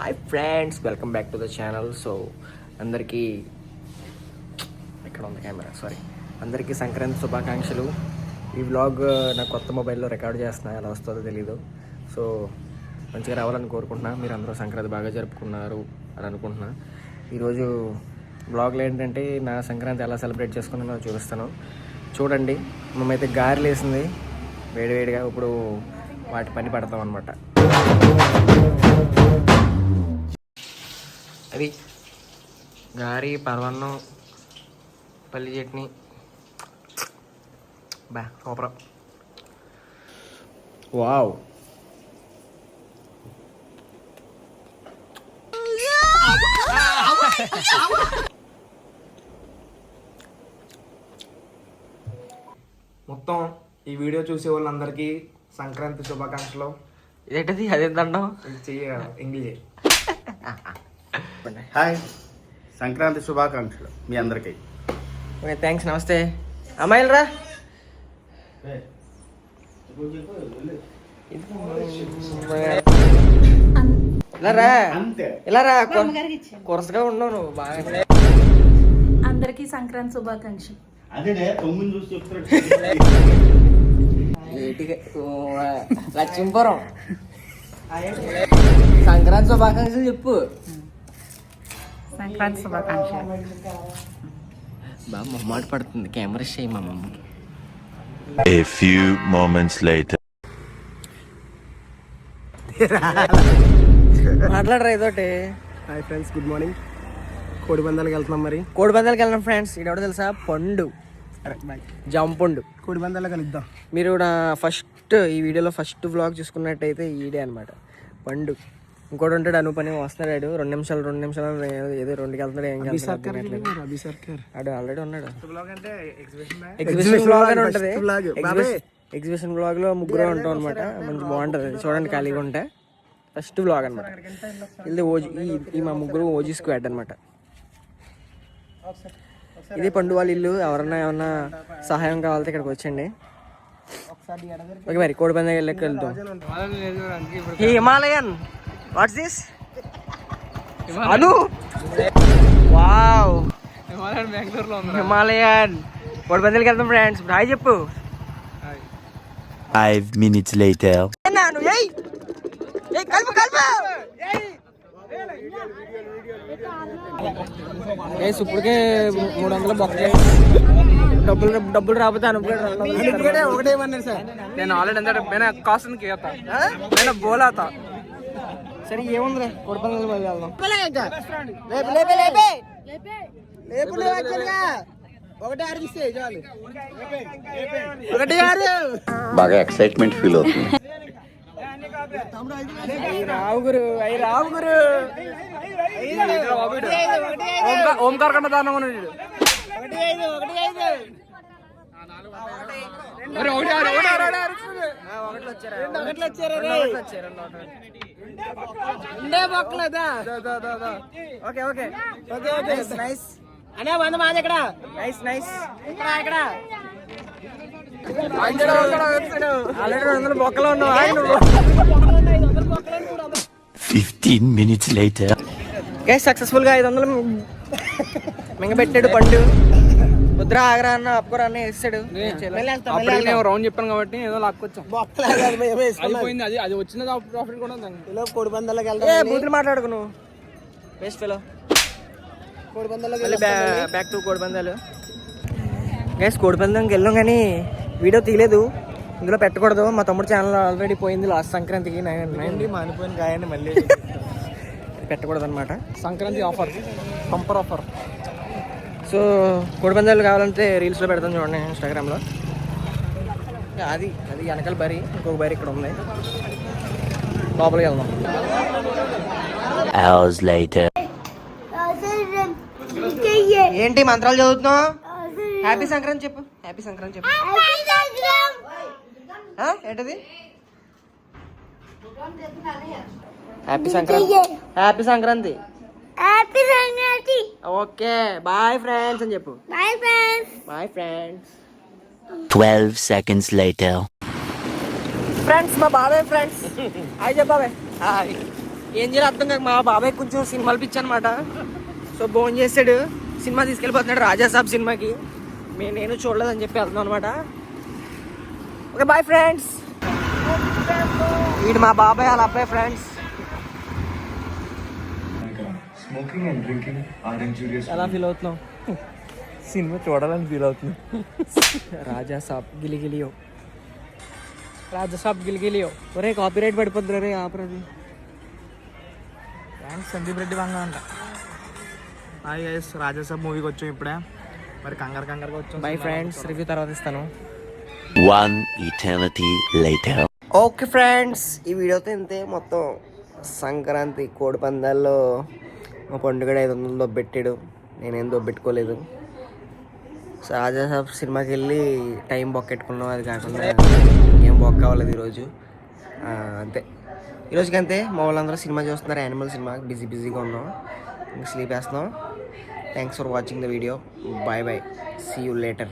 Hi friends welcome back to the channel so అందరికీ ఇక్కడ ఉంది కెమెరా సారీ అందరికీ సంక్రాంతి శుభాకాంక్షలు. ఈ వ్లాగ్ uh, నా కొత్త మొబైల్లో రికార్డ్ చేస్తున్నా. ఎలా వస్తుందో తెలీదు. సో మంచిగా రావాలని కోరుకుంటున్నా. మీరు అందరూ సంక్రాంతి బాగా జరుపుకున్నారు అని అనుకుంటున్నా. ఈరోజు బ్లాగ్లో ఏంటంటే నా సంక్రాంతి ఎలా సెలబ్రేట్ చేసుకున్నానో చూపిస్తాను. చూడండి. మేమైతే గారెలు వేసింది. వేడివేడిగా ఇప్పుడు వాటి పని పడతాం అనమాట అది గారి పరవన్నం పల్లి చట్నీ. బా సూపర్. వావ్. మొత్తం ఈ వీడియో చూసే వాళ్ళందరికీ సంక్రాంతి శుభాకాంక్షలు. ఏంటది? అదేంటంటాం ఇది చెయ్య ఇంగ్లీష్. హాయ్. సంక్రాంతి శుభాకాంక్షలు మీ అందరికీ. ఓకే థ్యాంక్స్ నమస్తే. అమ్మాయిలు రా. ఇలా రా. అంతే. ఇలా రా. కొరసగా ఉన్నావు నువ్వు బాగా. అందరికీ సంక్రాంతి శుభాకాంక్షలు. లక్ష్మీపురం. సంక్రాంతి శుభాకాంక్షలు చెప్పు. సంక్రాంతి శుభాకాంక్షలు. బాగా మొమ్మాట పడుతుంది. కెమెరా చేయి మా మమ్మకి A few moments later. మాట్లాడరా ఏదోటి హాయ్ ఫ్రెండ్స్ గుడ్ మార్నింగ్ కోడి పందాలకు వెళ్తున్నాం మరి. కోడి పందాలకి వెళ్ళిన ఫ్రెండ్స్ ఇదెవడో తెలుసా? పండు. జంపుండు. కోడి పందాలకు కలుద్దాం. మీరు నా ఫస్ట్ ఈ వీడియోలో ఫస్ట్ వ్లాగ్ చూసుకున్నట్టయితే ఈడే అనమాట పండు. ఇంకోటి ఉంటాడు అను పని వస్తున్నాడు రెండు నిమిషాలు రెండు నిమిషాలు ఏదో- రెండుకి వెళ్తున్నాడు ఏం ఆడు ఆల్రెడీ ఉన్నాడు. బ్లాగ్ అంటే ఎగ్జిబిషన్ ఎగ్జిబిషన్ బ్లాగ్ అని ఉంటది. ఎగ్జిబిషన్ బ్లాగ్లో ముగ్గురు ఉంటాం అనమాట మంచి బాగుంటది. చూడండి ఖాళీగా ఉంటే. ఫస్ట్ బ్లాగ్ అనమాట ఇది ఓజీ ఈ- ఈ మా ముగ్గురు ఓజీ స్క్వాడ్ అనమాట ఇది పండు వాళ్ళ ఇల్లు. ఎవరన్నా ఏమన్నా సహాయం కావాలంటే ఇక్కడికి వచ్చండి ఓకే మరి కోడి పందెం వెళ్ళకి వెళ్తాం హిమాలయన్. వాట్స్ దిస్ అను? వావ్ హిమాలయన్. కోడి పందాలకి వెళ్తాం ఫ్రెండ్స్ హాయ్ చెప్పు. Five minutes later. నాను ఏయ్. ఏయ్ కలుపు కలుపు. ఏ ఇప్పటికే మూడు వందల డబ్బులు డబ్బులు రాకపోతే ఒకటే సార్? నేను ఆల్రెడీ ఎంత నేను కాస్ట్ కేతా నేను బోలాతా. సరే ఏముందిలే కొడపందులు మళ్ళీ వెళ్దాం. ఒకటే అరిగిస్తే చాలు. ఒకటి ఆరు. బాగా ఎక్సైట్మెంట్ ఫీల్ అవుతుంది. అయ్యి రావు గురు అయ్యి రావు గురు. ఓంకార్ కంటే ఉన్నాడు. ఒరే, ఒకటి ఆరు, ఒకటి వచ్చారా? వచ్చారు. ఉండే బొక్కలేదా okay okay. Okay okay. Nice అనే వంద మాది ఇక్కడ. నైస్ నైస్ ఇక్కడ minutes later. గైస్ సక్సెస్ఫుల్గా ఐదు వందలు మింగబెట్టాడు పండు. ముద్ర ఆగరా అన్న అప్పుకోరా అన్న వేస్తాడు. నేను రౌండ్ చెప్పాను కాబట్టి ఏదో లాక్కొచ్చాం. అయిపోయింది అది అది వచ్చిన ప్రాఫిట్ కూడా ఉంది. కోడి పందాలకు ఏ వెళ్దాం బూతులు మాట్లాడుకు నువ్వు బెస్ట్ ఫెలో కోడి పందాలకు మళ్ళీ బ్యాక్ టు గైస్ వెళ్ళాం కానీ వీడియో తీయలేదు. ఇందులో పెట్టకూడదు. మా తమ్ముడు ఛానల్ ఆల్రెడీ పోయింది. లాస్ట్ సంక్రాంతికి నైన్ నైన్ మానిపోయిన గాయాన్ని మళ్ళీ పెట్టకూడదు అనమాట Sankranti offer. Bumper offer so కోడిపందాలు కావాలంటే రీల్స్లో పెడతాను చూడండి ఇన్స్టాగ్రామ్లో. అది అది వెనకాల బరి ఇంకొక బరి ఇక్కడ ఉంది. లోపలికి వెళ్దాం. ఏంటి మంత్రాలు చదువుతున్నావు? హ్యాపీ సంక్రాంతి చెప్పు. హ్యాపీ సంక్రాంతి చెప్పు? ఏంటది? Happy Sankranti. Happy Sankranti. Happy Sankranti okay bye friends అని చెప్పు. Bye friends bye friends Twelve seconds later. Friends మా బాబాయ్ ఫ్రెండ్స్ హాయ్ చెప్పు బాబాయ్ హాయ్ ఏం చేయాలి అర్థం కాక మా బాబాయ్ కొంచెం సినిమాలు పిచ్చి అనమాట సో ఫోన్ చేసాడు సినిమా తీసుకెళ్ళిపోతున్నాడు రాజాసాబ్ సినిమాకి. మే నేను చూడలేదని చెప్పి వెళ్తున్నాను అనమాట ఓకే బాయ్ ఫ్రెండ్స్ వీడు మా బాబాయ్ వాళ్ళ అబ్బాయి friends smoking and drinking are injurious ఎలా ఫీల్ అవుతున్నావు? సినిమా చూడాలని ఫీల్ అవుతుంది రాజాసాబ్ గిలిగిలియో రాజాసాబ్ గిలిగిలియో ఒరే కాపీరైట్ పడిపోద్దు రే ఆపరది థ్యాంక్స్ సందీప్ రెడ్డి వంగ అంట. హాయ్ గైస్ రాజాసాబ్ మూవీకి వచ్చాం ఇప్పుడే. మరి కంగారు కంగారుగా వచ్చాం బై ఫ్రెండ్స్ రివ్యూ తర్వాత ఇస్తాను. One eternity later. Okay friends ఈ వీడియోతో ఇంతే. మొత్తం సంక్రాంతి కోడి పందాల్లో మా పండుగడు ఐదు వందలు దొబ్బెట్టాడు. నేనేం దొబ్బెట్టుకోలేదు. సో రాజాసాబ్ సినిమాకి వెళ్ళి టైం బొక్కెట్టుకున్నాం. అది కాకుండా ఏం బొక్క అవ్వలేదు ఈరోజు. అంతే. ఈరోజుకి అంతే. మా వాళ్ళందరూ సినిమా చూస్తున్నారు. Animal cinema. బిజీ బిజీగా ఉన్నాం. ఇంకా స్లీప్ వేస్తున్నాం. Thanks for watching the video bye bye see you later